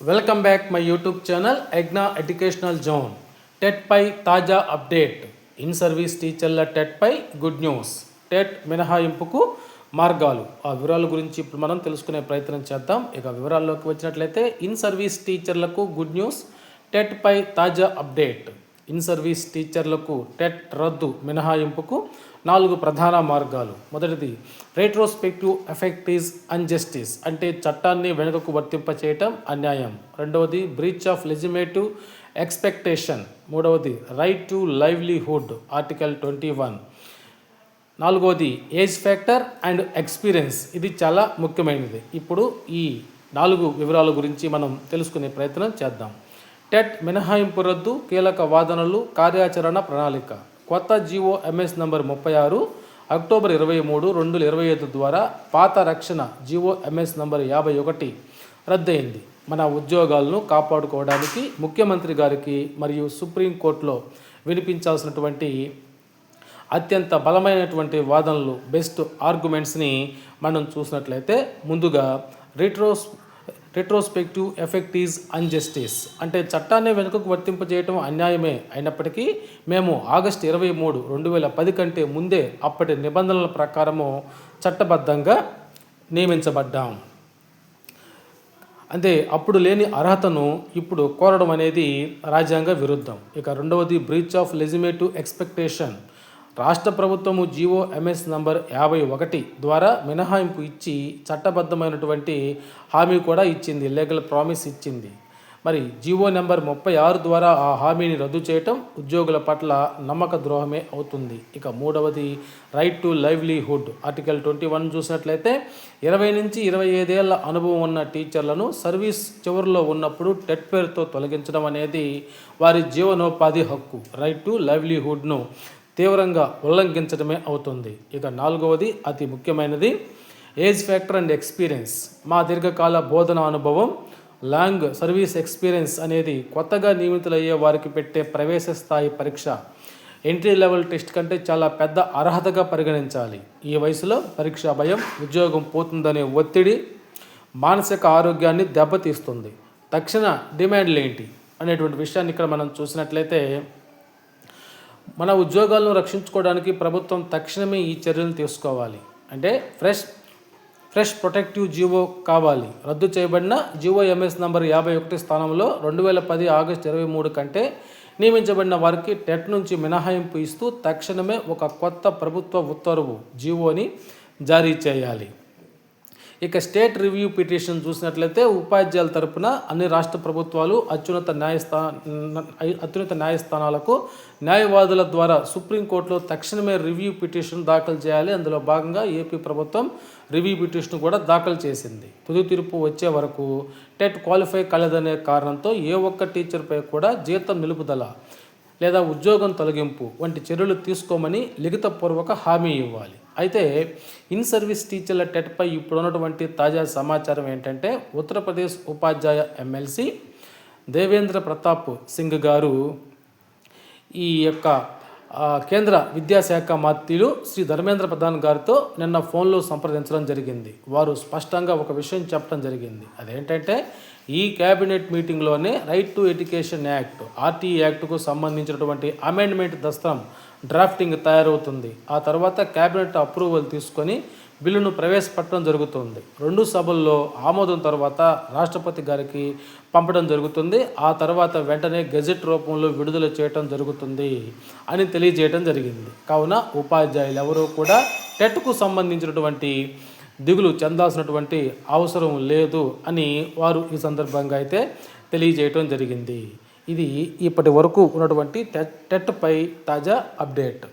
Welcome back my YouTube channel ఎగ్నా educational zone TET పై తాజా update in service టీచర్ల TET పై గుడ్ న్యూస్ టెట్ మినహాయింపుకు మార్గాలు. ఆ వివరాల గురించి ఇప్పుడు మనం తెలుసుకునే ప్రయత్నం చేద్దాం. ఇక వివరాల్లోకి వచ్చినట్లయితే ఇన్ సర్వీస్ టీచర్లకు గుడ్ న్యూస్ టెట్ పై తాజా అప్డేట్ ఇన్ సర్వీస్ టీచర్లకు టెట్ రద్దు మినహాయింపుకు నాలుగు ప్రధాన మార్గాలు. మొదటిది రెట్రోస్పెక్టివ్ ఎఫెక్ట్ ఈజ్ అన్జస్టిస్ అంటే చట్టాన్ని వెనుకకు వర్తింపచేయటం అన్యాయం. రెండవది బ్రీచ్ ఆఫ్ లెజిమేటివ్ ఎక్స్పెక్టేషన్ మూడవది right to livelihood article twenty one నాలుగవది ఏజ్ ఫ్యాక్టర్ అండ్ ఎక్స్పీరియన్స్ ఇది చాలా ముఖ్యమైనది. ఇప్పుడు ఈ నాలుగు వివరాల గురించి మనం తెలుసుకునే ప్రయత్నం చేద్దాం. టెట్ మినహాయింపు రద్దు కీలక వాదనలు కార్యాచరణ ప్రణాళిక. కొత్త జీవో ఎంఎస్ నంబర్ ముప్పై ఆరు అక్టోబర్ ఇరవై మూడు రెండు ఇరవై ఐదు ద్వారా పాత రక్షణ జీవో ఎంఎస్ నంబర్ యాభై ఒకటి రద్దయింది. మన ఉద్యోగాలను కాపాడుకోవడానికి ముఖ్యమంత్రి గారికి మరియు సుప్రీంకోర్టులో వినిపించాల్సినటువంటి అత్యంత బలమైనటువంటి వాదనలు బెస్ట్ ఆర్గ్యుమెంట్స్ని మనం చూసినట్లయితే ముందుగా retros retrospective effect is unjustice అంటే చట్టాన్ని వెనుకకు వర్తింపజేయటం అన్యాయమే అయినప్పటికీ మేము ఆగస్టు ఇరవై మూడు రెండు వేల పది కంటే ముందే అప్పటి నిబంధనల ప్రకారము చట్టబద్ధంగా నియమించబడ్డాం. అంటే అప్పుడు లేని అర్హతను ఇప్పుడు కోరడం అనేది రాజ్యాంగ విరుద్ధం. ఇక రెండవది బ్రీచ్ ఆఫ్ లెజిమేటివ్ ఎక్స్పెక్టేషన్ రాష్ట్ర ప్రభుత్వము జీవో ఎంఎస్ నంబర్ యాభై ఒకటి ద్వారా మినహాయింపు ఇచ్చి చట్టబద్ధమైనటువంటి హామీ కూడా ఇచ్చింది లీగల్ ప్రామిస్ ఇచ్చింది. మరి జీవో నెంబర్ ముప్పై ఆరు ద్వారా ఆ హామీని రద్దు చేయటం ఉద్యోగుల పట్ల నమ్మక ద్రోహమే అవుతుంది. ఇక మూడవది right to livelihood article twenty one చూసినట్లయితే ఇరవై నుంచి ఇరవై ఐదేళ్ళ అనుభవం ఉన్న టీచర్లను సర్వీస్ చివరిలో ఉన్నప్పుడు టెట్ పేరుతో తొలగించడం అనేది వారి జీవనోపాధి హక్కు. రైట్ టు లైవ్లీహుడ్ను తీవ్రంగా ఉల్లంఘించడమే అవుతుంది. ఇక నాలుగవది అతి ముఖ్యమైనది ఏజ్ ఫ్యాక్టర్ అండ్ ఎక్స్పీరియన్స్. మా దీర్ఘకాల బోధన అనుభవం లాంగ్ సర్వీస్ ఎక్స్పీరియన్స్ అనేది కొత్తగా నియమితులయ్యే వారికి పెట్టే ప్రవేశ స్థాయి పరీక్ష. ఎంట్రీ లెవెల్ టెస్ట్ కంటే చాలా పెద్ద అర్హతగా పరిగణించాలి. ఈ వయసులో పరీక్ష భయం ఉద్యోగం పోతుందనే ఒత్తిడి మానసిక ఆరోగ్యాన్ని దెబ్బతీస్తుంది. తక్షణ డిమాండ్లు ఏంటి అనేటువంటి విషయాన్ని ఇక్కడ మనం చూసినట్లయితే మన ఉద్యోగాలను రక్షించుకోవడానికి ప్రభుత్వం తక్షణమే ఈ చర్యలు తీసుకోవాలి. అంటే ఫ్రెష్ ఫ్రెష్ ప్రొటెక్టివ్ జీవో కావాలి. రద్దు చేయబడిన జీవో ఎంఎస్ నంబర్ యాభై ఒకటి స్థానంలో రెండు వేల పది ఆగస్టు ఇరవై మూడు కంటే నియమించబడిన వారికి టెట్ నుంచి మినహాయింపు ఇస్తూ తక్షణమే ఒక కొత్త ప్రభుత్వ ఉత్తర్వు జీవోని జారీ చేయాలి. ఇక స్టేట్ రివ్యూ పిటిషన్ చూసినట్లయితే ఉపాధ్యాయుల తరపున అన్ని రాష్ట్ర ప్రభుత్వాలు అత్యున్నత న్యాయస్థా అత్యున్నత న్యాయస్థానాలకు న్యాయవాదుల ద్వారా సుప్రీంకోర్టులో తక్షణమే రివ్యూ పిటిషన్ దాఖలు చేయాలి. అందులో భాగంగా ఏపీ ప్రభుత్వం రివ్యూ పిటిషన్ కూడా దాఖలు చేసింది. తుది తీర్పు వచ్చే వరకు టెట్ క్వాలిఫై కాలేదనే కారణంతో ఏ ఒక్క టీచర్పై కూడా జీతం నిలుపుదల లేదా ఉద్యోగం తొలగింపు వంటి చర్యలు తీసుకోమని లిఖితపూర్వక హామీ ఇవ్వాలి. అయితే ఇన్ సర్వీస్ టీచర్ల టెట్పై ఇప్పుడు ఉన్నటువంటి తాజా సమాచారం ఏంటంటే ఉత్తరప్రదేశ్ ఉపాధ్యాయ ఎమ్మెల్సీ దేవేంద్ర ప్రతాప్ సింగ్ గారు ఈ యొక్క కేంద్ర విద్యాశాఖ మంత్రులు శ్రీ ధర్మేంద్ర ప్రధాన్ గారితో నిన్న ఫోన్లో సంప్రదించడం జరిగింది. వారు స్పష్టంగా ఒక విషయం చెప్పడం జరిగింది. అదేంటంటే ఈ cabinet మీటింగ్లోనే right to education act RT యాక్ట్కు సంబంధించినటువంటి అమెండ్మెంట్ దస్త్రం డ్రాఫ్టింగ్ తయారవుతుంది. ఆ తర్వాత కేబినెట్ అప్రూవల్ తీసుకొని బిల్లును ప్రవేశపెట్టడం జరుగుతుంది. రెండు సభల్లో ఆమోదం తర్వాత రాష్ట్రపతి గారికి పంపడం జరుగుతుంది. ఆ తర్వాత వెంటనే గెజెట్ రూపంలో విడుదల చేయటం జరుగుతుంది అని తెలియజేయటం జరిగింది. కావున ఉపాధ్యాయులు ఎవరూ కూడా టెట్కు సంబంధించినటువంటి దిగులు చెందాల్సినటువంటి అవసరం లేదు అని వారు ఈ సందర్భంగా అయితే తెలియజేయటం జరిగింది. ఇది ఇప్పటి వరకు ఉన్నటువంటి టెట్ టెట్పై తాజా అప్డేట్.